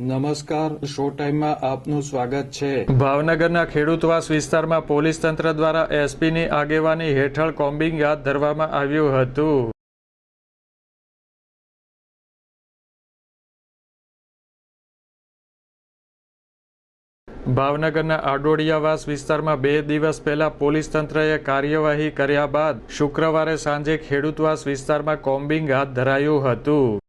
નમસ્કાર, શો ટાઈમમાં આપનું સ્વાગત છે. ભાવનગરના ખેડૂતવાસ વિસ્તારમાં પોલીસ તંત્ર દ્વારા એસપીની આગેવાની હેઠળ કોમ્બિંગ હાથ ધરવામાં આવ્યું હતું. ભાવનગરના આડોડિયાવાસ વિસ્તારમાં બે દિવસ પહેલા પોલીસ તંત્રએ કાર્યવાહી કર્યા બાદ શુક્રવારે સાંજે ખેડૂતવાસ વિસ્તારમાં કોમ્બિંગ હાથ ધરાયું હતું.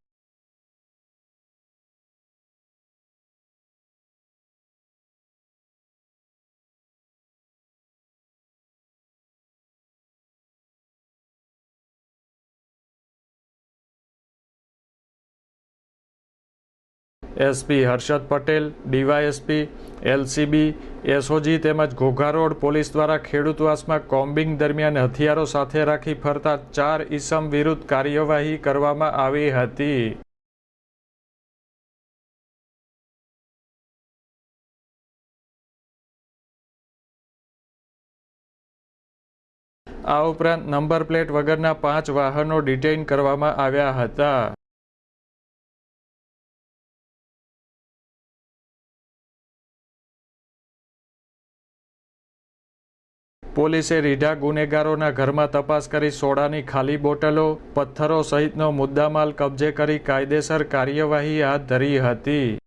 SP Harshad Patel DySP LCB SOG તેમજ ઘોઘા રોડ પોલીસ દ્વારા ખેડૂતવાસમાં કોમ્બિંગ દરમિયાન હથિયારો સાથે રાખી ફરતા ચાર ઇસમ વિરુદ્ધ કાર્યવાહી કરવામાં આવી હતી. આ ઉપરાંત નંબર પ્લેટ વગરના પાંચ વાહનો ડિટેઇન કરવામાં આવ્યા હતા. પોલીસે રીઢા ગુનેગારોના ઘરમાં તપાસ કરી સોડાની ખાલી બોટલો, પથ્થરો સહિતનો મુદ્દામાલ કબજે કરી કાયદેસર કાર્યવાહી હાથ ધરી હતી.